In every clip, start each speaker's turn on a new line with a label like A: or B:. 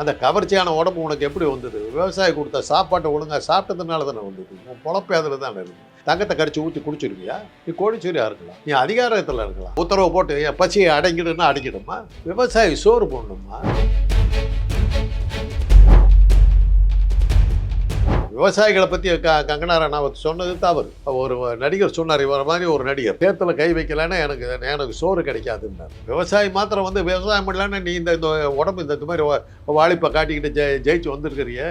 A: அந்த கவர்ச்சியான உடம்பு உனக்கு எப்படி வந்தது? விவசாயி கொடுத்த சாப்பாட்டை ஒழுங்கா சாப்பிட்டதுனால தானே வந்தது? உன் பொழப்பு அதில் தானே இருக்கு தங்கத்தை கடிச்சு ஊற்றி குடிச்சிருக்கியா நீ கோடிச்சூரியா இருக்கலாம். நீ அதிகாரத்தில் இருக்கலாம். உத்தரவு போட்டு என் பசியை அடங்கிடுன்னா அடங்கிடுமா விவசாயி சோறு போடணுமா விவசாயிகளை பற்றி க கங்கனா ரனாவத் சொன்னது தவறு. ஒரு நடிகர் சொன்னார் இவர மாதிரி ஒரு நடிகர் தேர்தலில் கை வைக்கலன்னா எனக்கு எனக்கு சோறு கிடைக்காதுன்னார் விவசாயி மாத்திரம் வந்து விவசாயம் பண்ணலான்னு நீ இந்த இந்த உடம்பு இந்த இந்த மாதிரி வா- வாலிப்பை காட்டிக்கிட்டு ஜெய் ஜெயிச்சு வந்திருக்கிறிய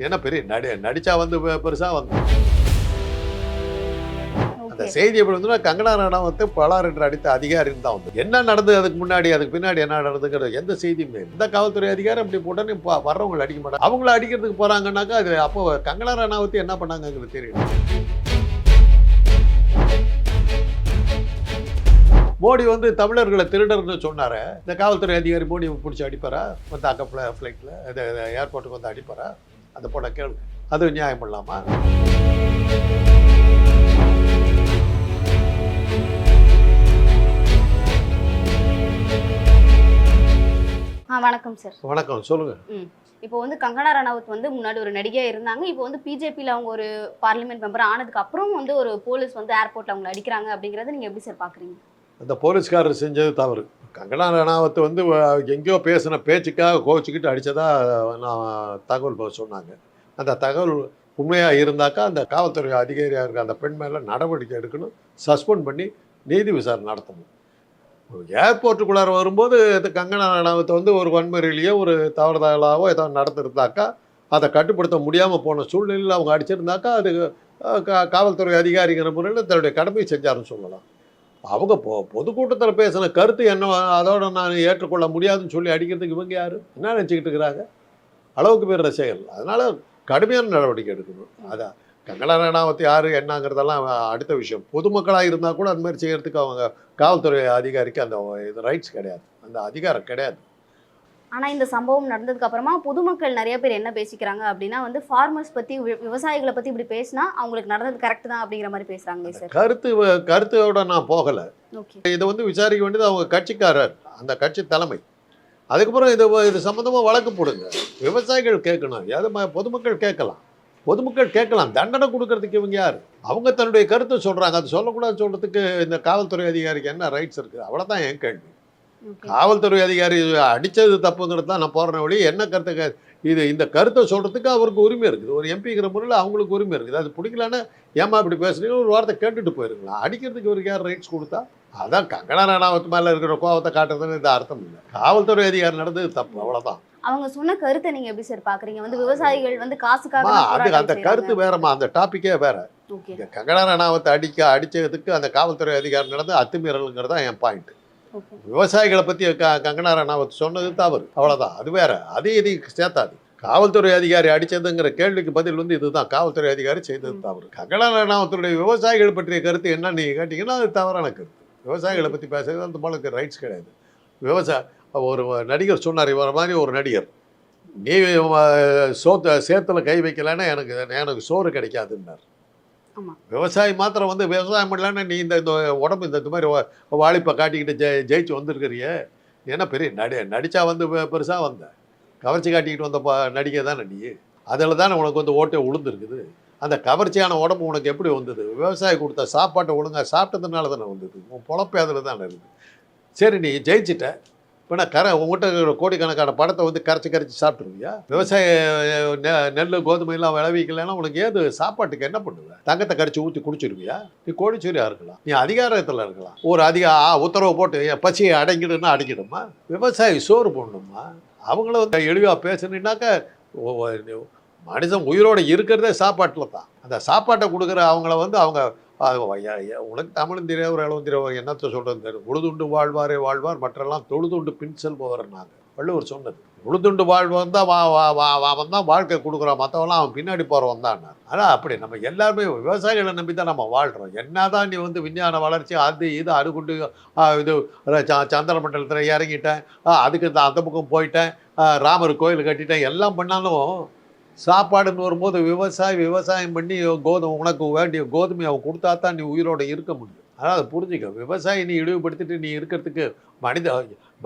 A: என்ன பெரிய நடி நடித்தா வந்து பெருசாக வந்து அந்த செய்தி எப்படி வந்துன்னா கங்கனா ரனாவத்து பலார் என்று அடித்த அதிகாரின்னு தான் வந்து. என்ன நடந்தது? அதுக்கு முன்னாடி அதுக்கு பின்னாடி என்ன நடந்துங்கிறது எந்த செய்தியுமே. எந்த காவல்துறை அதிகாரி அப்படி உடனே வர்றவங்களை அடிக்க மாட்டாங்க. அவங்கள அடிக்கிறதுக்கு போறாங்கன்னாக்கா அது அப்போ கங்கனா ரனாவத்து என்ன பண்ணாங்கங்கிறது தெரியும். மோடி வந்து தமிழர்களை திருடர்னு சொன்னாரு. இந்த காவல்துறை அதிகாரி மோடி பிடிச்சி அடிப்பாரா? வந்து அக்க ஃப்ளைட்டில் இது ஏர்போர்ட்டுக்கு வந்து அடிப்பாரா? அந்த போட கேளு அது நியாயம் பண்ணலாமா
B: வணக்கம் சார்
A: வணக்கம் சொல்லுங்க.
B: இப்போ வந்து கங்கனா ரனாவத் வந்து முன்னாடி ஒரு நடிகையா இருந்தாங்க. இப்போ வந்து பிஜேபியில் அவங்க ஒரு பார்லிமெண்ட் மெம்பர் ஆனதுக்கு அப்புறம் வந்து ஒரு போலீஸ் வந்து ஏர்போர்ட்ல அவங்களை அடிக்கிறாங்க அப்படிங்கறத நீங்க எப்படி சார் பாக்குறீங்க?
A: அந்த போலீஸ்காரர் செஞ்சது தவறு. கங்கனா ரணாவத் வந்து எங்கேயோ பேசின பேச்சுக்காக கோச்சிக்கிட்டு அடித்ததா நான் தகவல் சொன்னாங்க. அந்த தகவல் உண்மையாக இருந்தாக்கா அந்த காவல்துறை அதிகாரியாக இருக்க அந்த பெண் மேலே நடவடிக்கை எடுக்கணும் சஸ்பெண்ட் பண்ணி நீதி விசாரணை நடத்தணும். ஏர்போர்ட்டுக்குள்ளார வரும்போது இது கங்கனா ரணாவத்தை வந்து ஒரு வன்முறையிலேயோ ஒரு தவறுதலாவோ ஏதாவது நடத்திருந்தாக்கா அதை கட்டுப்படுத்த முடியாமல் போன சூழ்நிலையில் அவங்க அடிச்சிருந்தாக்கா அது காவல்துறை அதிகாரிங்கிற முறையில் தன்னுடைய கடமையை செஞ்சாருன்னு சொல்லலாம். அவங்க பொ பொதுக்கூட்டத்தில் பேசின கருத்து என்ன அதோட நான் ஏற்றுக்கொள்ள முடியாதுன்னு சொல்லி அடிக்கிறதுக்கு இவங்க யார்? என்ன நினச்சிக்கிட்டு இருக்கிறாங்க? அளவுக்கு பேர் ரசிகர்கள். அதனால் கடுமையான நடவடிக்கை எடுக்கணும். அதான். கங்கனா ரணாவத் யாரு என்னங்கிறதெல்லாம் அடுத்த விஷயம். பொதுமக்களாக இருந்தால் கூட அந்த மாதிரி செய்யறதுக்கு அவங்க காவல்துறை அதிகாரிக்கு அந்த இது ரைட்ஸ் கிடையாது. அந்த அதிகாரம் கிடையாது.
B: ஆனா இந்த சம்பவம் நடந்ததுக்கு அப்புறமா பொதுமக்கள் நிறைய பேர் என்ன பேசிக்கிறாங்க அப்படின்னா வந்து ஃபார்மர்ஸ் பத்தி வி- விவசாயிகளை பத்தி இப்படி பேசினா அவங்களுக்கு நடந்தது கரெக்ட் தான் அப்படிங்கிற மாதிரி பேசுறாங்களே சார்
A: கருத்து கருத்தோட நான் போகலை. இதை வந்து விசாரிக்க வேண்டியது அவங்க கட்சிக்காரர் அந்த கட்சி தலைமை. அதுக்கப்புறம் இது இது சம்மந்தமாக வழக்கு போடுங்க. விவசாயிகள் கேட்கணும். அது பொதுமக்கள் கேட்கலாம். பொதுமக்கள் கேட்கலாம் தண்டனை கொடுக்கறதுக்கு இவங்க யார்? அவங்க தன்னுடைய கருத்தை சொல்கிறாங்க அது சொல்லக்கூடாது சொல்கிறதுக்கு இந்த காவல்துறை அதிகாரிக்கு என்ன ரைட்ஸ் இருக்குது அவ்வளோதான் என் கேள்வி. காவல்துறை அதிகாரி அடித்தது தப்புங்கிறது தான் நான் போகிறேன் வழி என்ன கருத்தை இது இந்த கருத்தை சொல்கிறதுக்கு அவருக்கு உரிமை இருக்குது. ஒரு எம்பிங்கிற முறையில் அவங்களுக்கு உரிமை இருக்குது. அது பிடிக்கலன்னா ஏமா இப்படி பேசுறீங்க? ஒரு வார்த்தை கேட்டுட்டு போயிருங்களா? அடிக்கிறதுக்கு இவருக்கு யார் ரைட்ஸ் கொடுத்தா? அதான் கங்கனா ரணாவத் மேலே இருக்கிற கோவத்தை காட்டுறதுன்னு இது அர்த்தம் இல்லை. காவல்துறை அதிகாரி நடந்தது தப்பு அவ்வளோதான்
B: அவங்க சொன்ன கருத்தை நீங்க எப்படி சார் பாக்குறீங்க? வந்து விவசாயிகள் வந்து காசுக்காக
A: அது
B: போராட்டம்
A: அந்த. கருத்து வேறம்மா அந்த டாப்பிக்கே வேற. கங்கனா ரணாவத்தை அடிக்க அடிச்சதுக்கு அந்த காவல்துறை அதிகாரி நடந்த அத்துமீறலுங்கிறது தான் என் பாயிண்ட் விவசாயிகளை பற்றி க கங்கனா ரணாவத் சொன்னது தவறு. அவ்வளோதான் அது வேற. அதையும் இதையும் சேர்த்தாது. காவல்துறை அதிகாரி அடிச்சதுங்கிற கேள்விக்கு பதில் வந்து இதுதான். காவல்துறை அதிகாரி செய்தது. தவறு. கங்கனா ரணாவத்துடைய விவசாயிகள் பற்றிய கருத்து என்ன நீங்கள் கேட்டிங்கன்னா அது தவறான கருத்து. விவசாயிகளை பற்றி பேசுறது அந்த போலுக்கு ரைட்ஸ் கிடையாது. விவசாய ஒரு நடிகர் சொன்னார் இவர மாதிரி ஒரு நடிகர். நீ சோத்த சேத்துல கை வைக்கலைன்னா எனக்கு எனக்கு சோறு கிடைக்காதுன்னார். விவசாயி மாத்திரம் வந்து விவசாயம் பண்ணலன்னா நீ இந்த இந்த உடம்பு இந்த மாதிரி வாலிப்பை காட்டிக்கிட்டு ஜெய் ஜெயிச்சு வந்திருக்கிறிய என்ன பெரிய நடி நடிச்சா வந்து பெ- பெருசா வந்த. கவர்ச்சி காட்டிக்கிட்டு வந்த ப நடிகை தானே நீ. அதில் தானே உனக்கு வந்து ஓட்டை உளுந்துருக்குது. அந்த கவர்ச்சியான உடம்பு உனக்கு எப்படி வந்தது? விவசாயி கொடுத்த சாப்பாட்டை ஒழுங்கா சாப்பிட்டதுனால தானே வந்தது. உன் பொழப்பே அதில் தானே இருக்குது. சரி நீ ஜெயிச்சிட்ட. இப்போ நான் கரை உங்கள்கிட்ட இருக்கிற கோடிக்கணக்கான படத்தை வந்து கரைச்சி கரைச்சி சாப்பிட்ருவியா விவசாய நெ- நெல் கோதுமை எல்லாம் விளைவிக்கலைன்னா உனக்கு ஏது? சாப்பாட்டுக்கு என்ன பண்ணுவேன் தங்கத்தை கரைச்சி ஊற்றி குடிச்சிருவியா? நீ கோடிச்சூரியா இருக்கலாம். நீ அதிகாரத்தில் இருக்கலாம். ஒரு அதிக ஆ, உத்தரவு போட்டு என் பசியை அடங்கிடுன்னா அடங்கிடுமா விவசாயி சோறு போடணுமா? அவங்கள வந்து எளிவாக பேசுனீங்கன்னாக்கா ஒ- ஒ- மனுஷன் இருக்கிறதே சாப்பாட்டில் தான் அந்த சாப்பாட்டை கொடுக்குற அவங்கள வந்து அவங்க உனக்கு தமிழும் தெரியாது ஒரு அளவு தெரியாது. என்னத்த சொல்கிறது தெரியும் உழுதுண்டு வாழ்வாரே வாழ்வார். மற்றெல்லாம் தொழுதுண்டு பின் செல்பவர் நாங்கள் வள்ளுவர் சொன்னது. உழுதுண்டு வாழ்வன் தான் வா வா வா வா- அவன் தான் வாழ்க்கை கொடுக்குறான். மற்றவெல்லாம் அவன் பின்னாடி போகிறவன் தான் ஆனால் அப்படி நம்ம எல்லாருமே விவசாயிகளை நம்பி தான் நம்ம வாழ்கிறோம் என்னதான் நீ வந்து விஞ்ஞான வளர்ச்சி அது இது அடுக்குண்டு இது ச- சந்திர மண்டலத்தில் இறங்கிட்டேன். அதுக்கு அந்த பக்கம் போயிட்டேன். ராமர் கோயில் கட்டிட்டேன். எல்லாம் பண்ணாலும் சாப்பாடுன்னு வரும்போது விவசாயி விவசாயம் பண்ணி கோதுமை உனக்கு வேண்டிய கோதுமை அவன் கொடுத்தா தான் நீ உயிரோட இருக்க முடியும். அதனால் அதை புரிஞ்சுக்க. விவசாயி நீ இழிவுபடுத்திட்டு நீ இருக்கிறதுக்கு மனித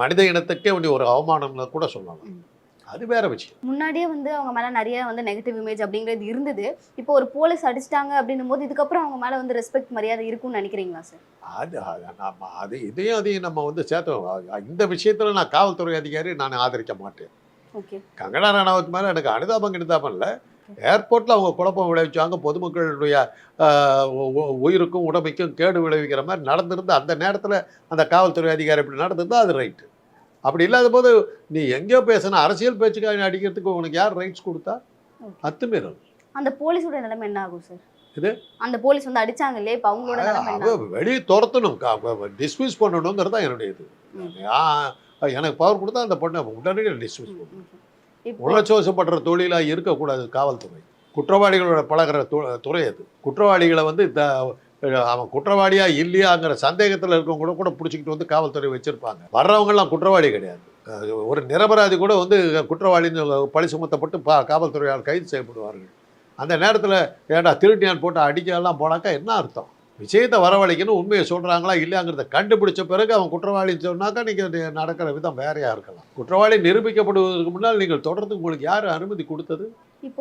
A: மனித இனத்துக்கே நீ ஒரு அவமானம்னு கூட சொல்லலாம். அது வேற விஷயம்.
B: முன்னாடியே வந்து அவங்க மேல நிறைய வந்து நெகட்டிவ் இமேஜ் அப்படிங்கிறது இருந்தது. இப்போ ஒரு போலீஸ் அடிச்சிட்டாங்க அப்படின்னும் போது இதுக்கப்புறம் அவங்க மேல வந்து ரெஸ்பெக்ட் மரியாதை இருக்கும்னு நினைக்கிறீங்களா சார்
A: அது அது நம்ம அது இதையும் அதையும் நம்ம வந்து சேர்த்து இந்த விஷயத்துல நான் காவல்துறை அதிகாரி நான் ஆதரிக்க மாட்டேன். கங்கனா ரனாவத் மேலே எனக்கு அனுதாபம் கிணுதாபம் இல்லை. ஏர்போர்ட்டில் அவங்க குழப்பம் விளைவிச்சாங்க. பொதுமக்களுடைய உயிருக்கும் உடமைக்கும் கேடு விளைவிக்கிற மாதிரி நடந்திருந்த அந்த நேரத்தில் அந்த காவல்துறை அதிகாரி இப்படி நடந்திருந்தா அது ரைட்டு அப்படி இல்லாத போது நீ எங்கேயோ பேசின அரசியல் பேச்சுக்காக அடிக்கிறதுக்கு உனக்கு யார் ரைட்ஸ் கொடுத்தா. அத்துமீறல்.
B: அந்த போலீஸோட நிலைமை என்ன ஆகும் சார்
A: இது?
B: அந்த போலீஸ் வந்து அடிச்சாங்க இல்லையா? இப்போ அவங்களோட?
A: வெளியே துரத்தணும். டிஸ்மிஸ் பண்ணணுங்கிறது தான் என்னுடைய இது. எனக்கு பவர் கொடுத்தா அந்த பொண்ணை உடனே டிஸ்மிஸ் பண்ணணும்
B: Okay. இப்போ
A: உணர்ச்சி வசப்படுற தொழிலாக இருக்கக்கூடாது காவல்துறை. குற்றவாளிகளோட பழகுற து- துறை அது. குற்றவாளிகளை வந்து த அவன் குற்றவாளியா இல்லையாங்கிற சந்தேகத்தில் இருக்கவங்க கூட கூட பிடிச்சிக்கிட்டு வந்து காவல்துறை வச்சிருப்பாங்க. வர்றவங்கலாம் குற்றவாளி கிடையாது. ஒரு நிரபராதி கூட வந்து குற்றவாளின்னு பழி சுமத்தப்பட்டு பா காவல்துறையால் கைது செய்யப்படுவார்கள். அந்த நேரத்தில் ஏன்டா திருட்டியான் போட்டு அடிக்கலாம் போனாக்கா என்ன அர்த்தம்? விஷயத்தை வரவழைக்கணும் உண்மையை சொல்கிறாங்களா இல்லையாங்கிறத கண்டுபிடிச்ச பிறகு அவன் குற்றவாளின்னு சொன்னாக்கா நீங்கள் நடக்கிற விதம் வேறையாக இருக்கலாம். குற்றவாளி நிரூபிக்கப்படுவதற்கு முன்னால் நீங்கள் தொடர்ந்து உங்களுக்கு யார் அனுமதி கொடுத்தது?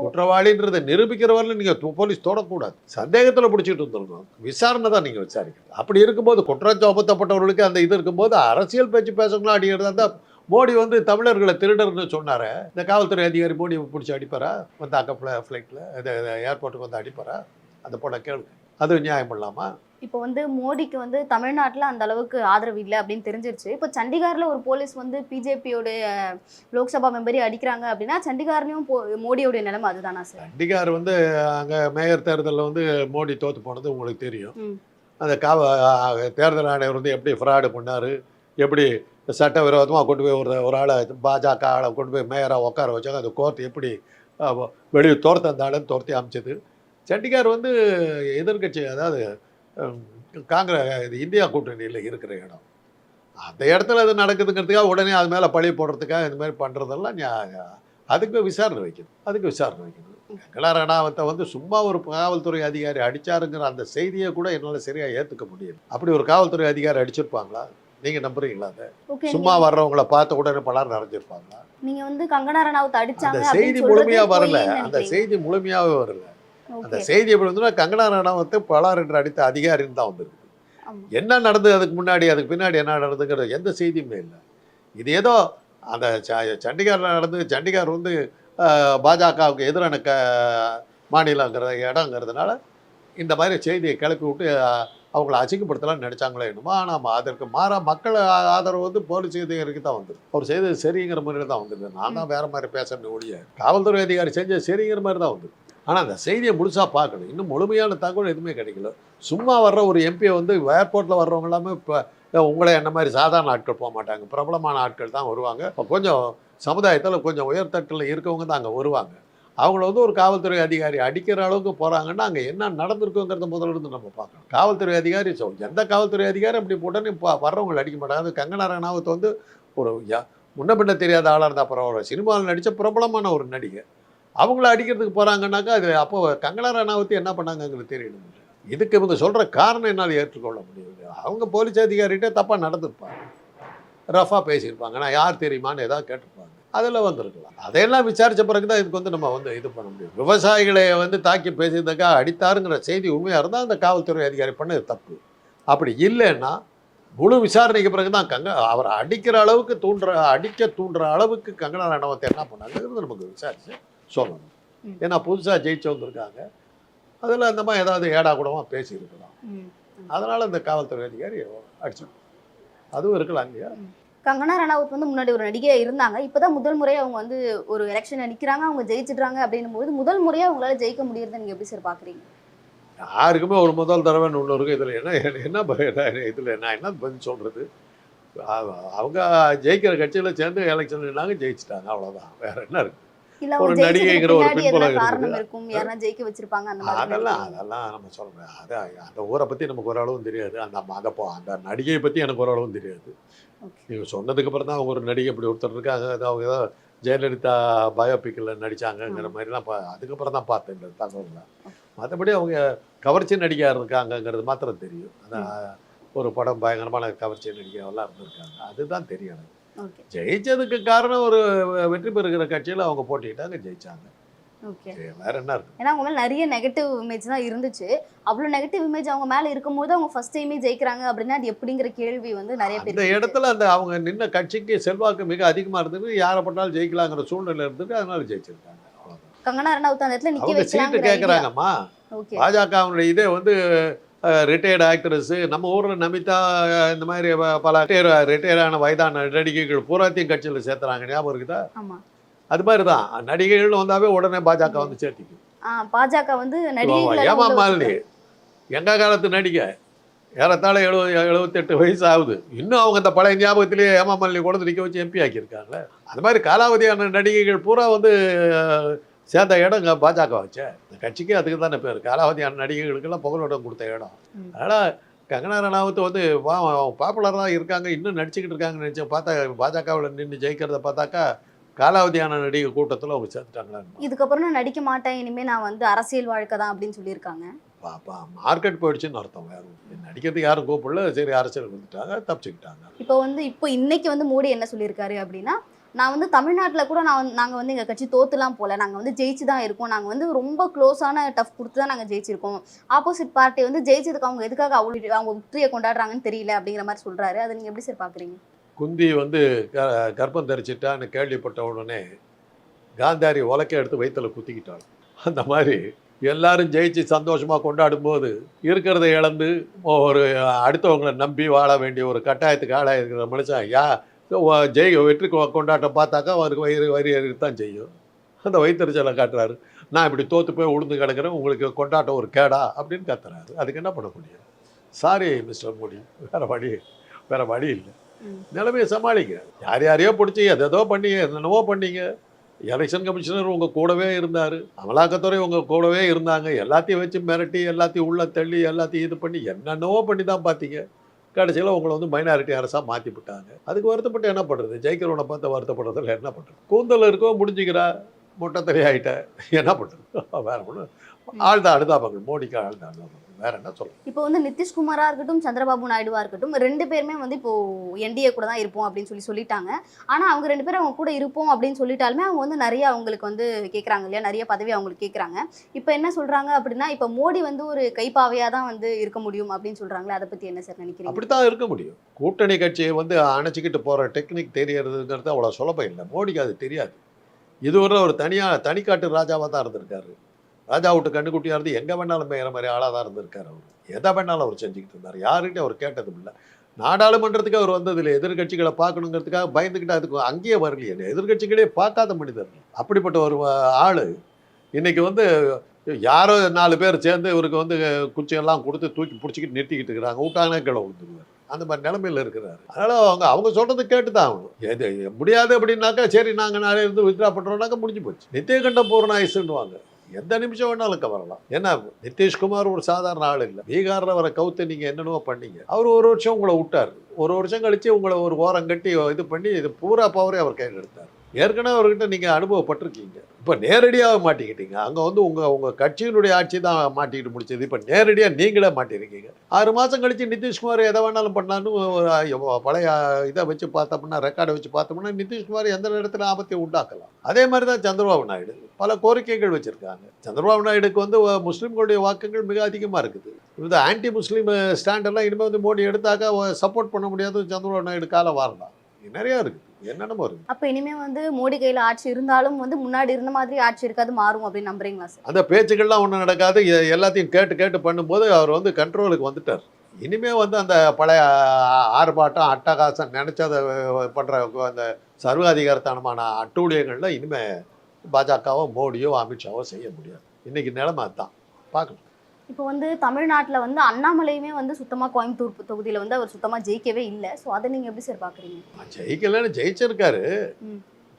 A: குற்றவாளின்றதை நிரூபிக்கிறவரில் நீங்கள் போலீஸ் தொடக்கூடாது. சந்தேகத்தில் பிடிச்சிட்டு வந்துருக்கணும் விசாரணை தான் நீங்கள் விசாரிக்கணும். அப்படி இருக்கும்போது குற்றம் சுமத்தப்பட்டவர்களுக்கு அந்த இது இருக்கும்போது அரசியல் பேச்சு பேசணும் அடிக்கிறதா இருந்தால் மோடி வந்து தமிழர்களை திருடர்னு சொன்னாரே? இந்த காவல்துறை அதிகாரி மோடி பிடிச்சி அடிப்பாரா? வந்து அங்கே ஃப்ளைட்டில் இது ஏர்போர்ட்டுக்கு வந்து அடிப்பாரா? அந்த பொண்ணை கேளுங்க அது நியாயம் பண்ணலாமா
B: இப்போ வந்து மோடிக்கு வந்து தமிழ்நாட்டுல அந்த அளவுக்கு ஆதரவு இல்லை அப்படின்னு தெரிஞ்சிருச்சு. இப்போ சண்டிகார்ல ஒரு போலீஸ் வந்து பிஜேபியோட லோக்சபா மெம்பரே அடிக்கிறாங்க அப்படின்னா சண்டிகார்லயும் போ- மோடியோடைய நிலைமை அதுதானா சார்?
A: சண்டிகார் வந்து அங்கே மேயர் தேர்தலில் வந்து மோடி தோற்று போனது உங்களுக்கு தெரியும். அந்த காவ தேர்தல் ஆணையர் வந்து எப்படி ஃப்ராடு பண்ணார்? எப்படி சட்டவிரோதமாக கொண்டு போய் ஒரு ஒரு ஆளை பாஜக ஆளை கொண்டு போய் மேயராக உட்கார வச்சாங்க? அந்த கோர்ட் எப்படி வெளியே துரத்த அந்த ஆளுன்னு துரத்தி அமைச்சது. சண்டிகார் வந்து எதிர்க்கட்சி அதாவது காங்கிரஸ் இந்தியா கூட்டணியில் இருக்கிற இடம். அந்த இடத்துல அது நடக்குதுங்கிறதுக்காக உடனே அது மேலே பழி போடுறதுக்காக இந்த மாதிரி பண்ணுறதெல்லாம் அதுக்கு விசாரணை வைக்கணும். அதுக்கு விசாரணை வைக்கணும். கங்கனா ரணாவத்தை வந்து சும்மா ஒரு காவல்துறை அதிகாரி அடிச்சாருங்கிற அந்த செய்தியை கூட என்னால் சரியாக ஏற்றுக்க முடியல. அப்படி ஒரு காவல்துறை அதிகாரி அடிச்சிருப்பாங்களா? நீங்கள் நம்புறீங்களா அதை? சும்மா வர்றவங்கள பார்த்த உடனே பலர் நிறைஞ்சிருப்பாங்களா
B: நீங்க வந்து கங்கனா ரனாவத்
A: அந்த
B: அடிச்சாங்க
A: செய்தி
B: அப்படின்னு
A: முழுமையா
B: சொல்றதே
A: வரல. அந்த. செய்தி முழுமையாவே வரல. அந்த செய்தி எப்படி வந்துன்னா கங்கனா ரணாவத்து பலார் என்று அடித்த அதிகாரின்னு தான் வந்திருக்கு. என்ன நடந்தது அதுக்கு முன்னாடி அதுக்கு பின்னாடி என்ன நடந்ததுங்கிற எந்த செய்தியுமே இல்லை. இது ஏதோ அந்த சண்டிகார்ல நடந்து சண்டிகார் வந்து பாஜகவுக்கு எதிரான க மாநிலங்கிற இடங்கிறதுனால இந்த மாதிரி செய்தியை கிளப்பி விட்டு அவங்கள அசிங்கப்படுத்தலாம்னு நினைச்சாங்களே என்னமோ ஆனால் அதற்கு மாறா மக்கள் ஆதரவு வந்து போலீஸ் அதிகாரிக்கு தான் வந்தது. அவர் செய்தது சரிங்கிற முறையில் தான் வந்தது. நான் தான் வேற மாதிரி பேசுறேன் ஒழிய காவல்துறை அதிகாரி செஞ்சது சரிங்கிற மாதிரி தான் வந்தது. ஆனால் அந்த செய்தியை முழுசாக பார்க்கணும். இன்னும் முழுமையான தகவல் எதுவுமே கிடைக்கல. சும்மா வர்ற ஒரு எம்பியை வந்து ஏர்போர்ட்டில் வர்றவங்க எல்லாமே இப்போ உங்களை என்ன மாதிரி சாதாரண ஆட்கள் போக மாட்டாங்க. பிரபலமான ஆட்கள் தான் வருவாங்க. இப்போ கொஞ்சம் சமுதாயத்தில் கொஞ்சம் உயர்தட்டில் இருக்கவங்க தான் அங்கே வருவாங்க. அவங்கள வந்து ஒரு காவல்துறை அதிகாரி அடிக்கிற அளவுக்கு போகிறாங்கன்னா அங்கே என்ன நடந்திருக்குங்கிறத முதல்ல இருந்து நம்ம பார்க்கணும். காவல்துறை அதிகாரி சொல் எந்த காவல்துறை அதிகாரி அப்படி உடனே இப்போ வர்றவங்களை அடிக்க மாட்டாங்க. அது கங்கனா ரணாவத் வந்து ஒரு முன்ன பின்ன தெரியாத ஆளாக இருந்தால் பரவாயில்ல. சினிமாவில் நடித்த பிரபலமான ஒரு நடிகை அவங்கள அடிக்கிறதுக்கு போகிறாங்கன்னாக்கா அது அப்போ கங்கனா ரணாவத்தி என்ன பண்ணாங்கங்கிறது தெரியணும் இதுக்கு இவங்க சொல்கிற காரணம் என்னால் ஏற்றுக்கொள்ள முடியாது அவங்க போலீஸ் அதிகாரிகிட்ட தப்பாக நடந்திருப்பாங்க. ரஃபாக பேசியிருப்பாங்க. நான் யார் தெரியுமான்னு ஏதாவது கேட்டிருப்பாங்க. அதில் வந்திருக்கலாம். அதையெல்லாம் விசாரித்த பிறகு தான் இதுக்கு வந்து நம்ம வந்து இது பண்ண முடியும். விவசாயிகளை வந்து தாக்கி பேசியிருந்தாக்கா அடித்தாருங்கிற செய்தி உண்மையாக இருந்தால் அந்த காவல்துறை அதிகாரி பண்ணது தப்பு. அப்படி இல்லைன்னா முழு விசாரணைக்கு பிறகு தான் கங்க அவரை அடிக்கிற அளவுக்கு தூண்டுற அடிக்க தூண்டுற அளவுக்கு கங்கனா ரணவத்தை என்ன பண்ணாங்கிறது நமக்கு விசாரிச்சு சொல்லணும். ஏன்னா புதுசாக ஜெயிச்சு வந்திருக்காங்க. அதில் அந்த மாதிரி ஏதாவது ஏடா கூடமாக பேசியிருக்கலாம். அதனால் இந்த காவல்துறை அதிகாரி அடிச்சு அதுவும் இருக்கலாம் இல்லையா?
B: கங்கனா ரனாவத் வந்து முன்னாடி ஒரு நடிகையா இருந்தாங்க. இப்பதான் முதல் முறையா அவங்க வந்து ஒரு எலெக்ஷன் நிக்கிறாங்க. அவங்க ஜெயிச்சிடுறாங்க அப்படின்னும் போது முதல் முறையா அவங்களால ஜெயிக்க முடியுறதை நீங்க எப்படி சார் பாக்குறீங்க?
A: யாருக்குமே ஒரு முதல் தடவை ஒன்று இருக்கு. இதில் என்ன என்ன இதில் நான் என்ன பதில் சொல்கிறது அவங்க ஜெயிக்கிற கட்சியில் சேர்ந்து எலெக்ஷன் நின்னாங்க ஜெயிச்சிட்டாங்க. அவ்வளோதான் வேற என்ன இருக்கு?
B: இல்ல
A: ஒரு நடிகைங்கிற ஒரு பின்புலம்.
B: இருக்கும்? யாரா ஜெயிக்க வச்சிருப்பாங்க அந்த
A: அதெல்லாம்? அதெல்லாம் நம்ம சொல்கிறேன் அது அந்த ஊரை பற்றி நமக்கு ஒரு அளவும் தெரியாது. அந்த போ அந்த நடிகையை பற்றி எனக்கு ஒரு அளவும் தெரியாது. நீங்கள் சொன்னதுக்கு அப்புறம் தான் அவங்க ஒரு நடிகை இப்படி ஒருத்தர் இருக்காங்க. அவங்க ஏதோ ஜெயலலிதா பயோபிக்கில் நடிச்சாங்கங்கிற மாதிரிலாம் பா அதுக்கப்புறம் தான் பார்த்தேன் இந்த தகவல்லாம் மற்றபடி அவங்க கவர்ச்சி நடிகையாக இருக்காங்கங்கிறது மாத்திரம் தெரியும். அந்த ஒரு படம் பயங்கரமான கவர்ச்சி நடிகையெல்லாம் இருந்திருக்காங்க. அதுதான் தெரியும் எனக்கு ஜெயிச்சதுக்கு காரணம் ஒரு வெற்றி பெறுகிற கட்சியில் அவங்க போட்டிட்டாங்க ஜெயிச்சாங்க. வேற என்ன இருக்கு?
B: ஏன்னா அவங்க மேல நிறைய நெகட்டிவ் இமேஜ் தான் இருந்துச்சு. அவ்வளவு நெகட்டிவ் இமேஜ் அவங்க மேல இருக்கும்போது அவங்க ஃபர்ஸ்ட் டைமே ஜெயிக்கிறாங்க அப்படின்னா அது எப்படிங்கிற கேள்வி வந்து நிறைய பேர்
A: இடத்துல அந்த அவங்க நின்ன கட்சிக்கு செல்வாக்கு மிக அதிகமா இருந்தது. யாரை பண்ணாலும் ஜெயிக்கலாங்கிற சூழ்நிலை இருந்தது. அதனால ஜெயிச்சிருக்காங்க.
B: கங்கனா ரனாவுத் அந்த இடத்துல நிக்க
A: அவங்க சீட்டு
B: வைக்கலாங்கிற
A: கேட்குறாங்கம்மா
B: ஓகே
A: பாஜகவினுடைய இதே வந்து ரிட்டையர்டு ஆக்ட்ரஸ் நம்ம ஊரில் நமிதா இந்த மாதிரி பல ரிட்டையர் ரிட்டையரான வயதான நடிகைகள் பூராத்தையும் கட்சியில் சேர்த்துறாங்க. ஞாபகம் இருக்குதா? அது மாதிரி தான். நடிகைகள்னு வந்தாவே உடனே பாஜக வந்து சேர்த்திக்கும்.
B: பாஜக வந்து
A: ஏமா
B: நடிகைகள்
A: மாலினி? எங்க காலத்து நடிகை? ஏறத்தாழ எழுபது எழுபத்தெட்டு வயசு ஆகுது இன்னும் அவங்க இந்த பழைய ஞாபகத்திலேயே ஏமா மாலினி கொண்டு நிற்க வச்சு எம்பி ஆக்கியிருக்காங்களே. அது மாதிரி காலாவதியான நடிகைகள் பூரா வந்து சேர்ந்த இடம் இங்கே பாஜக வச்ச. இந்த கட்சிக்கு அதுக்கு தானே பேர். காலாவதியான நடிகைகளுக்கெல்லாம் புகலிடம் கொடுத்த இடம். அதனால் கங்கனா ரனாவத் வந்து பாப்புலராக இருக்காங்க. இன்னும் நடிச்சுக்கிட்டு இருக்காங்கன்னு நினச்சேன். பார்த்தா பாஜகவில் நின்று ஜெயிக்கிறத பார்த்தாக்கா காலாவதியான நடிகை கூட்டத்தில் அவங்க சேர்த்துட்டாங்களான்னு
B: இதுக்கப்புறம் நான் நடிக்க மாட்டேன். இனிமே நான் வந்து அரசியல் வாழ்க்கை தான் அப்படின்னு சொல்லியிருக்காங்க.
A: பாப்பா மார்க்கெட் போயிடுச்சுன்னு அர்த்தம் வேறு நடிக்கிறதுக்கு யாரும் கூப்பிடல. சரி அரசியல் வந்துட்டாங்க. தப்பிச்சுக்கிட்டாங்க.
B: இப்போ வந்து இப்போ இன்னைக்கு வந்து மோடி என்ன சொல்லியிருக்காரு அப்படின்னா நான் வந்து தமிழ்நாட்டில் கூட நான் வந்து நாங்கள் வந்து எங்கள் கட்சி தோத்துலாம் போல. நாங்கள் வந்து ஜெயிச்சு தான் இருக்கோம். நாங்கள் வந்து ரொம்ப க்ளோஸான டஃப் கொடுத்து தான் நாங்கள் ஜெயிச்சிருக்கோம். ஆப்போசிட் பார்ட்டி வந்து ஜெயிச்சதுக்கு அவங்க எதுக்காக அவ்வளோ அவங்க வெற்றியை கொண்டாடுறாங்கன்னு தெரியல அப்படிங்கிற மாதிரி சொல்கிறாரு அதை நீங்கள் எப்படி சார் பார்க்குறீங்க
A: குந்தி வந்து க கர்ப்பம் தரிச்சிட்டான்னு கேள்விப்பட்ட உடனே காந்தாரி உலக்க எடுத்து வயிற்றில் குத்திக்கிட்டாள் அந்த மாதிரி எல்லாரும் ஜெயிச்சு சந்தோஷமாக கொண்டாடும் போது இருக்கிறத இழந்து ஒரு அடுத்தவங்களை நம்பி வாழ வேண்டிய ஒரு கட்டாயத்துக்கு ஆளாக இருக்கிற மனுஷன் யா ஜெய் வெற்றி கொண்டாட்டம் பார்த்தாக்கா அவருக்கு வயிறு வரி தான் செய்யும். அந்த வயிற்றுச்சலை காட்டுறாரு. நான் இப்படி தோத்து போய் உளுந்து கிடக்கிறேன் உங்களுக்கு கொண்டாட்டம் ஒரு கேடா அப்படின்னு கத்துறாரு. அதுக்கு என்ன பண்ண முடியும்? சாரி மிஸ்டர் மோடி வேற வழி வேற வழி இல்லை. நிலைமையை சமாளிங்க யார் யாரையோ பிடிச்சி எதோ பண்ணீங்க என்னென்னவோ பண்ணீங்க. எலெக்ஷன் கமிஷனர் உங்கள் கூடவே இருந்தார். அமலாக்கத்துறை உங்கள் கூடவே இருந்தாங்க. எல்லாத்தையும் வச்சு மிரட்டி எல்லாத்தையும் உள்ள தள்ளி எல்லாத்தையும் இது பண்ணி என்னென்னவோ பண்ணி தான் பார்த்தீங்க. கடைசியில் உங்களை வந்து மைனாரிட்டி அரசாக மாற்றி விட்டாங்க அதுக்கு வருத்தப்பட்டு என்ன பண்ணுறது ஜெயிக்கிறவனை பார்த்து வருத்தப்படுறதுல என்ன பண்ணுறது கூந்தல் இருக்கோ முடிஞ்சுக்கிறா முட்டை தலையாயிட்ட என்ன பண்ணுறது வேற ஒன்றும் ஆள் தான் அனுதாபங்கள் மோடிக்கு ஆள் தான். அனுதாபங்கள் வேற என்ன சொல்றது?
B: இப்போ வந்து நிதிஷ்குமாரா இருக்கட்டும் சந்திரபாபு நாயுடுவா இருக்கட்டும் ரெண்டு பேருமே வந்து இப்போ என்டிஏ கூட தான் இருப்போம் அப்படின்னு சொல்லி சொல்லிட்டாங்க. ஆனா அவங்க ரெண்டு பேரும் அவங்க கூட இருப்போம் அப்படின்னு சொல்லிட்டாலுமே அவங்க வந்து நிறைய அவங்களுக்கு வந்து கேக்குறாங்க இல்லையா? நிறைய பதவி அவங்களுக்கு கேக்குறாங்க. இப்போ என்ன சொல்றாங்க அப்படின்னா இப்போ மோடி வந்து ஒரு கைப்பாவையா தான் வந்து இருக்க முடியும் அப்படின்னு சொல்றாங்களே அதை பத்தி என்ன சார் நினைக்கிறீங்க?
A: அப்படித்தான் இருக்க முடியும். கூட்டணி கட்சியை வந்து அணைச்சிக்கிட்டு போகிற டெக்னிக் தெரியறதுங்கிறது அவ்வளோ சுலபம் இல்லை. மோடிக்கு அது தெரியாது. இதுவரை ஒரு தனியாக தனிக்காட்டு ராஜாவாக தான் இருந்திருக்காரு. ராஜா விட்டு கண்டுக்குட்டியாக இருந்து எங்கே வேணாலும் பெய்கிற மாதிரி ஆளாக தான் இருந்திருக்காரு அவர். எதை வேணாலும் அவர் செஞ்சுக்கிட்டு இருந்தார். யாருக்கிட்டையும் அவர் கேட்டதும் இல்லை. நாடாளுமன்றத்துக்கு அவர் வந்ததில்லை. எதிர்க்கட்சிகளை பார்க்கணுங்கிறதுக்காக பயந்துக்கிட்டு அதுக்கு அங்கேயே வரலையே. எதிர்க்கட்சிகளே பார்க்காத மனிதர். அப்படிப்பட்ட ஒரு ஆள். இன்றைக்கி வந்து யாரோ நாலு பேர் சேர்ந்து இவருக்கு வந்து குச்சியெல்லாம் கொடுத்து தூக்கி பிடிச்சிக்கிட்டு நிறுத்திக்கிட்டு இருக்கிறாங்க. விட்டாங்கன்னா கீழே விழுந்துருவார். அந்த மாதிரி நிலமையில இருக்கிறாரு. அதனால் அவங்க அவங்க சொல்கிறது கேட்டு தான் ஆகணும் எது முடியாது அப்படின்னாக்கா சரி நாங்கள் நாளே இருந்து வித்ரா பண்ணுறோம்னாக்கா முடிஞ்சு போச்சு. நித்தியகண்டம் பூர்ணாயுசுன்னுவாங்க எந்த நிமிஷம் வேணாலும் கவரலாம். ஏன்னா நிதிஷ்குமார் ஒரு சாதாரண ஆள் இல்லை. பீகாரில் வர கவுத்து நீங்கள் என்னென்னவோ பண்ணீங்க. அவர் ஒரு வருஷம் உங்களை விட்டார். ஒரு வருஷம் கழிச்சு உங்களை ஒரு ஓரம் கட்டி இது பண்ணி இது பூரா பவரே அவர் கையில் எடுத்தார். ஏற்கனவே அவர்கிட்ட நீங்கள் அனுபவப்பட்டிருக்கீங்க. இப்போ நேரடியாக மாட்டிக்கிட்டீங்க. அங்கே வந்து உங்கள் உங்கள் கட்சியினுடைய ஆட்சி தான் மாட்டிக்கிட்டு முடிச்சது. இப்போ நேரடியாக நீங்களே மாட்டியிருக்கீங்க ஆறு மாதம் கழித்து நிதிஷ்குமார் எதை வேணாலும் பண்ணான்னு ஒரு பழைய இதை வச்சு பார்த்தோம்னா ரெக்கார்டை வச்சு பார்த்தோம்னா நிதிஷ்குமார் எந்த நேரத்தில் ஆபத்தை உண்டாக்கலாம். அதே மாதிரி தான் சந்திரபாபு நாயுடு. பல கோரிக்கைகள் வச்சுருக்காங்க. சந்திரபாபு நாயுடுக்கு வந்து முஸ்லீம்களுடைய வாக்குகள் மிக அதிகமாக இருக்குது. இந்த ஆன்டி முஸ்லீம் ஸ்டாண்டெல்லாம் இனிமேல் வந்து மோடி எடுத்தாக்கா சப்போர்ட் பண்ண முடியாது சந்திரபாபு நாயுடு காலம் வாரலாம். நிறையா இருக்குது என்னென்னமோ இருக்குது
B: அப்ப இனிமே வந்து மோடி கையில ஆட்சி இருந்தாலும் வந்து முன்னாடி இருந்த மாதிரி ஆட்சி இருக்காது மாறும் அப்படின்னு நம்புறீங்களா சார்?
A: அந்த பேச்சுக்கள்லாம் ஒன்றும் நடக்காது. எல்லாத்தையும் கேட்டு கேட்டு பண்ணும்போது அவர் வந்து கண்ட்ரோலுக்கு வந்துட்டார். இனிமே வந்து அந்த பழைய ஆர்ப்பாட்டம் அட்டகாசம் நினைச்சதை பண்ணுற அந்த சர்வாதிகாரத்தனமான அட்டூழியங்கள்ல இனிமே பாஜகவோ மோடியோ அமித்ஷாவோ செய்ய முடியாது. இன்னைக்கு நிலைமை அதுதான் பார்க்கலாம்.
B: இப்போ வந்து தமிழ்நாட்டுல வந்து அண்ணாமலையுமே வந்து சுத்தமா கோயம்புத்தூர் தொகுதியில வந்து அவர் சுத்தமா ஜெயிக்கவே இல்லை. ஸோ அதை நீங்க எப்படி சார் பாக்குறீங்க?
A: ஜெயிக்கலன்னு ஜெயிச்சிருக்காரு.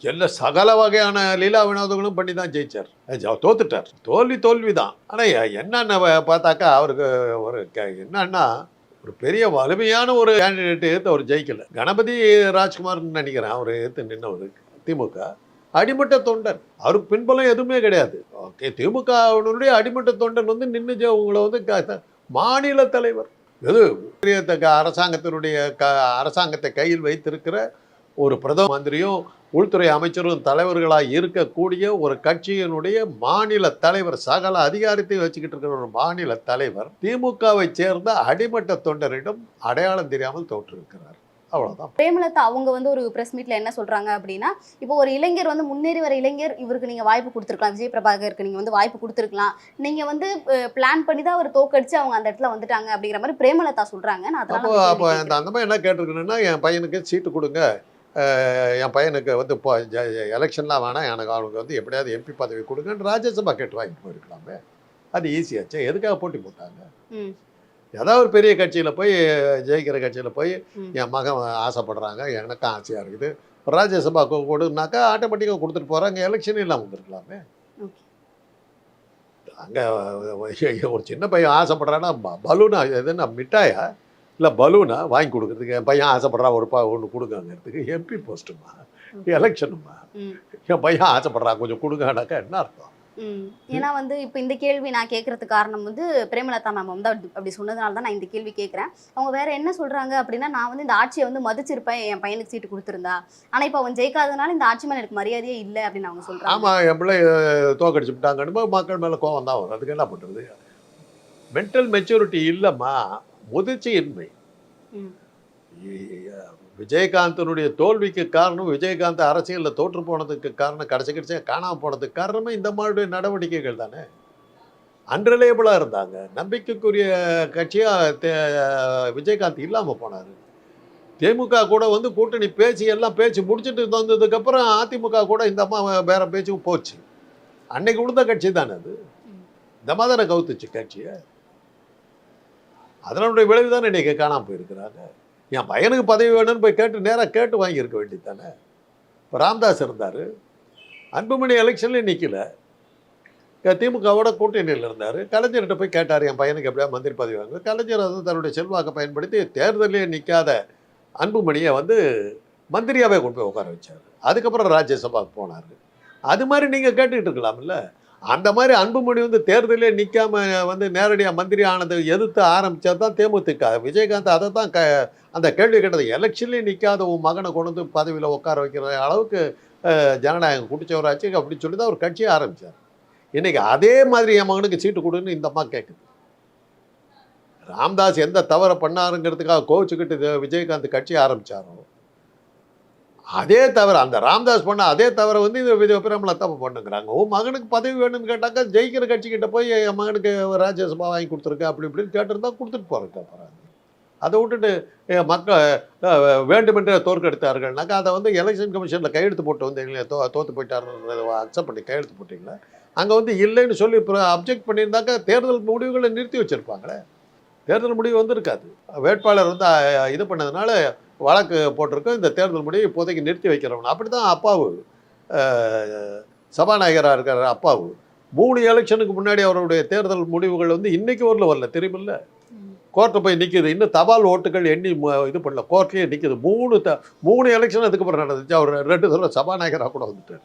A: எல்லா சகல வகையான லீலா வினோதங்களும் பண்ணி தான் ஜெயிச்சார். தோத்துட்டார். தோல்வி தோல்வி தான் ஆனால் என்னென்ன பார்த்தாக்கா அவருக்கு ஒரு என்னன்னா ஒரு பெரிய வலிமையான ஒரு கேண்டிடேட் எடுத்து அவர் ஜெயிக்கல. கணபதி ராஜ்குமார்னு நினைக்கிறேன் அவர் எடுத்து நின்னவர் திமுக அடிமட்ட தொண்டன். அவருக்கு பின்பலம் எதுவுமே கிடையாது. ஓகே திமுகவினுடைய அடிமட்ட தொண்டன் வந்து நின்று உங்களை வந்து க- மாநில தலைவர். எது பெரிய த- அரசாங்கத்தினுடைய க அரசாங்கத்தை கையில் வைத்திருக்கிற ஒரு பிரதம மந்திரியும் உள்துறை அமைச்சரும் தலைவர்களாக இருக்கக்கூடிய ஒரு கட்சியினுடைய மாநில தலைவர் சகல அதிகாரத்தையும் வச்சுக்கிட்டு இருக்கிற ஒரு மாநில தலைவர் திமுகவை சேர்ந்த அடிமட்ட தொண்டரிடம் அடையாளம் தெரியாமல் தோற்றிருக்கிறார். அவ்வளவுதான்.
B: பிரேமலதா அவங்க வந்து ஒரு பிரஸ் மீட்ல என்ன சொல்றாங்க அப்படின்னா இப்போ ஒரு இளைஞர் வந்து முன்னேறி வர இளைஞர் இவருக்கு நீங்க வாய்ப்பு கொடுத்துருக்கலாம். விஜய் பிரபாகருக்கு நீங்க வந்து வாய்ப்பு கொடுத்துருக்கலாம். நீங்க வந்து பிளான் பண்ணி தான் அவர் தோக்கடிச்சு அவங்க அந்த இடத்துல வந்துட்டாங்க அப்படிங்கிற மாதிரி பிரேமலதா சொல்றாங்க. நான் அதனால
A: அப்போ அந்த அந்த மாதிரி என்ன கேட்டிருக்கணும்னா என் பையனுக்கு சீட்டு கொடுங்க. என் பையனுக்கு வந்து இப்போ எலெக்ஷன்லாம் வேணாம். எனக்கு அவனுக்கு வந்து எப்படியாவது எம்பி பதவி கொடுங்கன்னு ராஜ்யசபா கேட்டு வாங்கிட்டு போயிருக்கலாமே. அது ஈஸியாச்சு எதுக்காக போட்டி போட்டாங்க?
B: ம்,
A: ஏதாவது ஒரு பெரிய கட்சியில் போய் ஜெயிக்கிற கட்சியில் போய். என் மகன் ஆசைப்படுறாங்க எனக்கும் ஆசையாக இருக்குது ராஜ்யசபா கொ- கொடுனாக்கா ஆட்டோமேட்டிக்காக கொடுத்துட்டு போகிறாங்க எலெக்ஷன் இல்லாமல் வந்திருக்கலாமே. அங்கே ஒரு சின்ன பையன் ஆசைப்படுறான்னா பலூனா இது என்ன மிட்டாயா இல்லை பலூனா வாங்கி கொடுக்குறதுக்கு என் பையன் ஆசைப்படுறான் ஒரு பா ஒன்று கொடுங்கங்கிறதுக்கு எம்பி போஸ்ட்டுமா எலெக்ஷனுமா. என் பையன் ஆசைப்படுறான் கொஞ்சம் கொடுங்கனாக்கா என்ன அர்த்தம்.
B: ஏன்னா வந்து இப்போ இந்த கேள்வி நான் கேட்கறதுக்கு காரணம் வந்து பிரேமலதா மேம் வந்து அப்படி- அப்படி சொன்னதுனால தான் நான் இந்த கேள்வி கேட்குறேன் அவங்க வேற என்ன சொல்றாங்க அப்படின்னா நான் வந்து இந்த ஆட்சியை வந்து மதிச்சிருப்பேன் என் பையனுக்கு சீட்டு கொடுத்துருந்தா. ஆனா இப்போ அவன் ஜெயிக்காதனால இந்த ஆட்சி மேல எனக்கு மரியாதையே இல்லை அப்படின்னு அவங்க சொல்றாங்க.
A: ஆமாம் என் பிள்ளை தோக்கடிச்சு விட்டாங்கன்னு மக்கள் மேலே கோவம் தான் வரும். அதுக்கு என்ன பண்ணுறது மென்டல் மெச்சூரிட்டி இல்லைம்மா. முதிர்ச்சியின்மை. விஜயகாந்தனுடைய தோல்விக்கு காரணம் விஜயகாந்த் அரசியலில் தோற்று போனதுக்கு காரணம் கடைசி கடைசியாக காணாமல் போனதுக்கு காரணமே இந்த மாதிரி நடவடிக்கைகள் தானே? அன்ரிலேபிளாக இருந்தாங்க. நம்பிக்கைக்குரிய கட்சியாக விஜயகாந்த் இல்லாமல் போனார். திமுக கூட வந்து கூட்டணி பேச்சு எல்லாம் பேச்சு முடிச்சுட்டு வந்ததுக்கப்புறம் அதிமுக கூட இந்த அம்மா வேற பேச்சும் போச்சு. அன்னைக்கு விழுந்த கட்சி தானே அது. இந்த மாதிரி தானே கவுத்துச்சு கட்சியை. அதனுடைய விளைவு தானே இன்னைக்கு காணாமல் போயிருக்கிறாங்க. என் பையனுக்கு பதவி வேணும்னு போய் கேட்டு நேராக கேட்டு வாங்கியிருக்க வேண்டியது தானே இப்போ ராம்தாஸ் இருந்தார். அன்புமணி எலெக்ஷன்லேயும் நிற்கல திமுகவோட கூட்டணியில் இருந்தார். கலைஞர்கிட்ட போய் கேட்டார் என் பையனுக்கு எப்படியா மந்திரி பதவி வாங்க கலைஞர் வந்து தன்னுடைய செல்வாக்கை பயன்படுத்தி தேர்தலே நிற்காத அன்புமணியை வந்து மந்திரியாகவே கொண்டு போய் உட்கார வச்சார். அதுக்கப்புறம் ராஜ்யசபாவுக்கு போனார். அது மாதிரி நீங்கள் கேட்டுக்கிட்டு இருக்கலாம்ல. அந்த மாதிரி அன்புமணி வந்து தேர்தலே நிற்காம வந்து நேரடியாக மந்திரி ஆனதை எதிர்த்து ஆரம்பித்தது தான் தேமுதிக. விஜயகாந்த் அதை தான் க அந்த கேள்வி கேட்டது. எலெக்ஷன்லேயே நிற்காத உன் மகனை கொண்டு வந்து பதவியில் உட்கார வைக்கிற அளவுக்கு ஜனநாயகம் குடிச்சவராச்சு அப்படின்னு சொல்லி தான் ஒரு கட்சியை ஆரம்பித்தார் இன்றைக்கி அதே மாதிரி என் மகனுக்கு சீட்டு கொடுன்னு இந்த அம்மா கேட்குது ராம்தாஸ் எந்த தவறை பண்ணாருங்கிறதுக்காக கோவிச்சுக்கிட்டு விஜயகாந்த் கட்சி ஆரம்பிச்சாரோ அதே தவிர அந்த ராம்தாஸ் பண்ண அதே தவிர வந்து இது விஜய் பிரேமலா தப்பு பண்ணுங்கிறாங்க. உன் மகனுக்கு பதவி வேணும்னு கேட்டாக்கா ஜெயிக்கிற கட்சிக்கிட்ட போய் என் மகனுக்கு ராஜ்யசபா வாங்கி கொடுத்துருக்க அப்படி இப்படின்னு கேட்டிருந்தா கொடுத்துட்டு போகிறதுக்கு போகிறாங்க அதை விட்டுட்டு மக்கள் வேண்டுமென்றே தோற்கெடுத்தார்கள்னாக்கா அதை வந்து எலெக்ஷன் கமிஷனில் கையெழுத்து போட்டு வந்தீங்களே தோ தோற்று போயிட்டாருன்றத அக்செப்ட் பண்ணி கையெழுத்து போட்டிங்களே? அங்கே வந்து இல்லைன்னு சொல்லி அப்ஜெக்ட் பண்ணியிருந்தாக்கா தேர்தல் முடிவுகளை நிறுத்தி வச்சுருப்பாங்களே. தேர்தல் முடிவு வந்திருக்காது. வேட்பாளர் வந்து இது பண்ணதுனால வழக்கு போட்டிருக்கோம். இந்த தேர்தல் முடிவை இப்போதைக்கு நிறுத்தி வைக்கிறவன் அப்படி தான் அப்பாவு சபாநாயகராக இருக்கிற அப்பாவு. மூணு எலெக்ஷனுக்கு முன்னாடி அவருடைய தேர்தல் முடிவுகள் வந்து இன்னைக்கு ஊரில் வரல தெரியுமில்ல. கோர்ட்டு போய் நிற்கிது இன்னும் தபால் ஓட்டுகள் எண்ணி இது பண்ணல. கோர்ட்லேயே நிற்கிது மூணு த மூணு எலெக்ஷன் அதுக்கப்புறம் நடந்துச்சு. அவர் ரெண்டு தடவை சபாநாயகராக கூட வந்துட்டார்.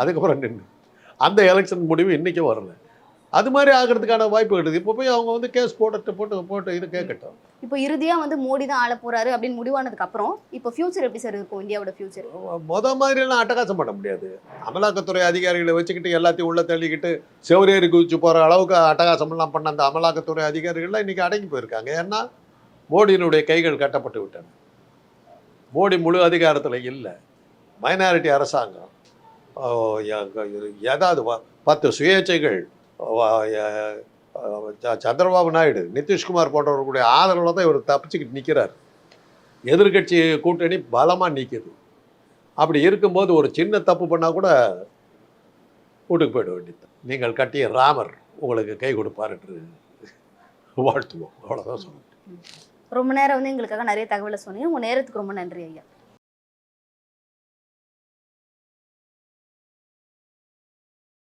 A: அதுக்கப்புறம் நின்று அந்த எலெக்ஷன் முடிவு இன்றைக்கும் வரல. அது மாதிரி ஆகிறதுக்கான வாய்ப்பு கிடையாது இப்போ போய் அவங்க வந்து கேஸ் போட்டு போட்டு போட்டு இது கேட்கட்டும்.
B: இப்போ இறுதியா வந்து மோடி தான் ஆள போறாரு அப்படின்னு முடிவானதுக்கு அப்புறம் இப்போ ஃபியூச்சர் எப்படி சார் இருக்கும்? இந்தியாவோட ஃபியூச்சர்
A: முத மாதிரியெல்லாம் அட்டகாசம் பண்ண முடியாது. அமலாக்கத்துறை அதிகாரிகளை வச்சுக்கிட்டு எல்லாத்தையும் உள்ள தள்ளிக்கிட்டு செவரேறி குதிச்சு போகிற அளவுக்கு அட்டகாசமெல்லாம் பண்ண அந்த அமலாக்கத்துறை அதிகாரிகள்லாம் இன்றைக்கி அடங்கி போயிருக்காங்க. ஏன்னா மோடியினுடைய கைகள் கட்டப்பட்டு விட்டன. மோடி முழு அதிகாரத்தில் இல்லை. மைனாரிட்டி அரசாங்கம். ஏதாவது பத்து சுயேட்சைகள் சந்திரபாபு நாயுடு நிதிஷ்குமார் போன்றவர்களுடைய ஆதரவில் தான் இவர் தப்பிச்சுக்கிட்டு நிற்கிறார் எதிர்க்கட்சி கூட்டணி பலமாக நிற்கிது அப்படி இருக்கும்போது ஒரு சின்ன தப்பு பண்ணால் கூட வீட்டுக்கு போயிட வேண்டியது நீங்கள் கட்டிய ராமர் உங்களுக்கு கை கொடுப்பார் என்று வாழ்த்துவோம். அவ்வளோதான் சொல்லுங்கள்
B: ரொம்ப நேரம் வந்து எங்களுக்காக நிறைய தகவலை சொன்னீங்க. உங்கள் நேரத்துக்கு ரொம்ப நன்றி ஐயா.